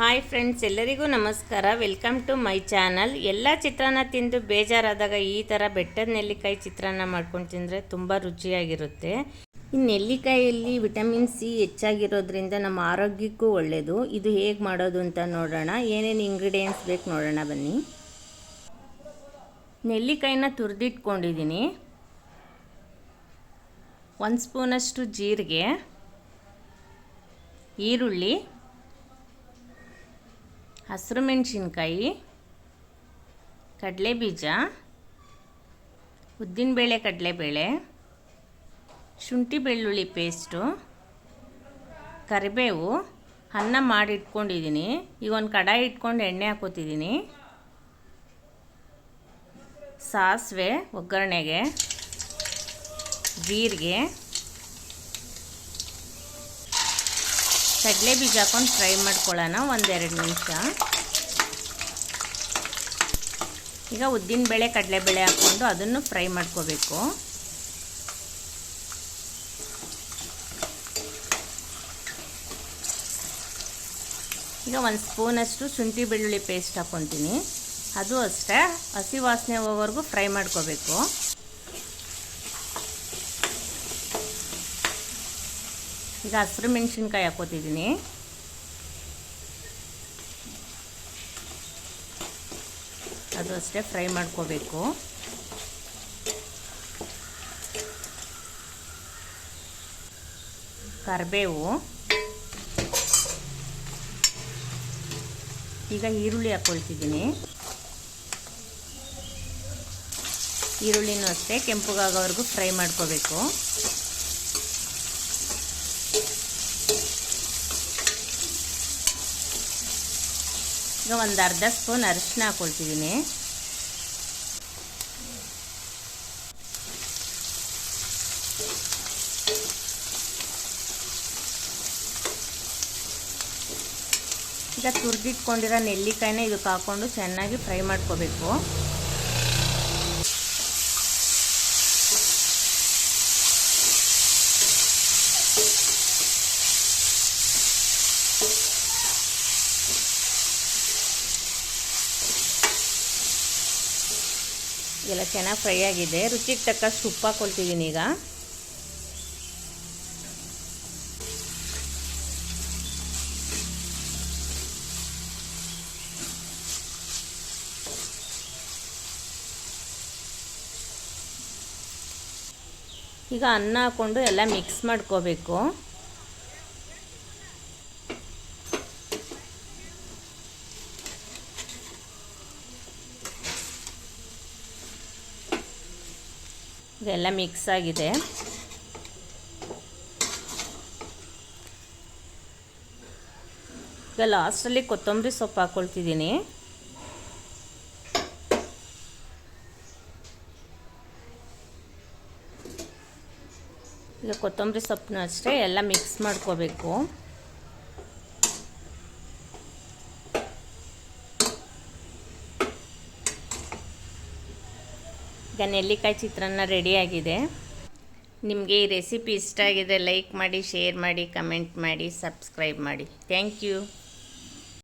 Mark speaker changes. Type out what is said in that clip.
Speaker 1: Hi friends ಎಲ್ಲರಿಗೂ ನಮಸ್ಕಾರ. Welcome to my channel ಎಲ್ಲ ಚಿತ್ರಾನ್ನ ತಿಂದು ಬೇಜಾರಾದಾಗ ಈ ಥರ ಬೆಟ್ಟದ ನೆಲ್ಲಿಕಾಯಿ ಚಿತ್ರಾನ್ನ ಮಾಡ್ಕೊಂಡು ತಿಂದರೆ ತುಂಬ ರುಚಿಯಾಗಿರುತ್ತೆ. ಈ ನೆಲ್ಲಿಕಾಯಲ್ಲಿ ವಿಟಮಿನ್ ಸಿ ಹೆಚ್ಚಾಗಿರೋದ್ರಿಂದ ನಮ್ಮ ಆರೋಗ್ಯಕ್ಕೂ ಒಳ್ಳೆಯದು ಇದು ಹೇಗೆ ಮಾಡೋದು ಅಂತ ನೋಡೋಣ. ಏನೇನು ಇಂಗ್ರೀಡಿಯೆಂಟ್ಸ್ ಬೇಕು ನೋಡೋಣ ಬನ್ನಿ. ನೆಲ್ಲಿಕಾಯಿನ ತುರಿದಿಟ್ಕೊಂಡಿದ್ದೀನಿ. ಒಂದು ಸ್ಪೂನಷ್ಟು ಜೀರಿಗೆ, ಈರುಳ್ಳಿ ಹಸಿರು ಮೆಣಸಿನ್ಕಾಯಿ, ಕಡಲೆಬೀಜ, ಉದ್ದಿನಬೇಳೆ ಕಡಲೆಬೇಳೆ, ಶುಂಠಿ ಬೆಳ್ಳುಳ್ಳಿ ಪೇಸ್ಟು, ಕರಿಬೇವು, ಅನ್ನ ಮಾಡಿ ಇಟ್ಕೊಂಡಿದ್ದೀನಿ. ಈಗ ಒಂದು ಕಡಾಯಿ ಇಟ್ಕೊಂಡು ಎಣ್ಣೆ ಹಾಕೋತಿದ್ದೀನಿ. ಸಾಸಿವೆ, ಒಗ್ಗರಣೆಗೆ, ಜೀರಿಗೆ ಕಡಲೆ ಬೀಜ ಹಾಕೊಂಡು ಫ್ರೈ ಮಾಡ್ಕೊಳ್ಳೋಣ ಒಂದೆರಡು ನಿಮಿಷ. ಈಗ ಉದ್ದಿನ ಉದ್ದಿನಬೇಳೆ ಕಡಲೆಬೇಳೆ ಹಾಕ್ಕೊಂಡು ಅದನ್ನು ಫ್ರೈ ಮಾಡ್ಕೋಬೇಕು. ಈಗ ಒಂದು ಸ್ಪೂನಷ್ಟು ಶುಂಠಿ ಬೆಳ್ಳುಳ್ಳಿ ಪೇಸ್ಟ್ ಹಾಕ್ಕೊತೀನಿ ಅದು ಅಷ್ಟೇ, ಹಸಿ ವಾಸನೆ ಹೋಗೋವರೆಗೂ ಫ್ರೈ ಮಾಡ್ಕೋಬೇಕು. ಈಗ ಹಸಿರು ಮೆಣಸಿನ್ಕಾಯಿ ಹಾಕೋತಿದ್ದೀನಿ. ಅದು ಅಷ್ಟೇ ಫ್ರೈ ಮಾಡ್ಕೋಬೇಕು. ಕರಿಬೇವು. ಈಗ ಈರುಳ್ಳಿ ಹಾಕ್ಕೊಳ್ತಿದ್ದೀನಿ ಈರುಳ್ಳಿನೂ ಅಷ್ಟೇ, ಕೆಂಪುಗಾಗೋವರೆಗೂ ಫ್ರೈ ಮಾಡ್ಕೋಬೇಕು. ಈಗ ಒಂದು ಅರ್ಧ ಸ್ಪೂನ್ ಅರಿಶಿನ ಹಾಕೊಳ್ತಿದ್ದೀನಿ. ಈಗ ತುರಿದಿಟ್ಕೊಂಡಿರೋ ನೆಲ್ಲಿಕಾಯಿನ ಇದಕ್ಕೆ ಹಾಕ್ಕೊಂಡು ಚೆನ್ನಾಗಿ ಫ್ರೈ ಮಾಡ್ಕೋಬೇಕು. ಎಲ್ಲ ಚೆನ್ನಾಗಿ ಫ್ರೈ ಆಗಿದೆ. ರುಚಿಗೆ ತಕ್ಕಷ್ಟು ಉಪ್ಪು ಹಾಕ್ಕೊಳ್ತಿದ್ದೀನಿ ಈಗ. ಈಗ ಅನ್ನ ಹಾಕ್ಕೊಂಡು ಎಲ್ಲ ಮಿಕ್ಸ್ ಮಾಡ್ಕೋಬೇಕು. ಇದೆಲ್ಲ ಮಿಕ್ಸ್ ಆಗಿದೆ. ಈಗ ಲಾಸ್ಟಲ್ಲಿ ಕೊತ್ತಂಬರಿ ಸೊಪ್ಪು ಹಾಕ್ಕೊಳ್ತಿದ್ದೀನಿ ಈಗ ಕೊತ್ತಂಬರಿ ಸೊಪ್ಪನ್ನು ಅಷ್ಟೇ ಎಲ್ಲ ಮಿಕ್ಸ್ ಮಾಡ್ಕೋಬೇಕು. ಈಗ ನೆಲ್ಲಿಕಾಯಿ ಚಿತ್ರಾನ್ನ ರೆಡಿಯಾಗಿದೆ ನಿಮಗೆ ಈ ರೆಸಿಪಿ ಇಷ್ಟ ಆಗಿದೆ ಲೈಕ್ ಮಾಡಿ ಶೇರ್ ಮಾಡಿ ಕಮೆಂಟ್ ಮಾಡಿ ಸಬ್ಸ್ಕ್ರೈಬ್ ಮಾಡಿ. Thank you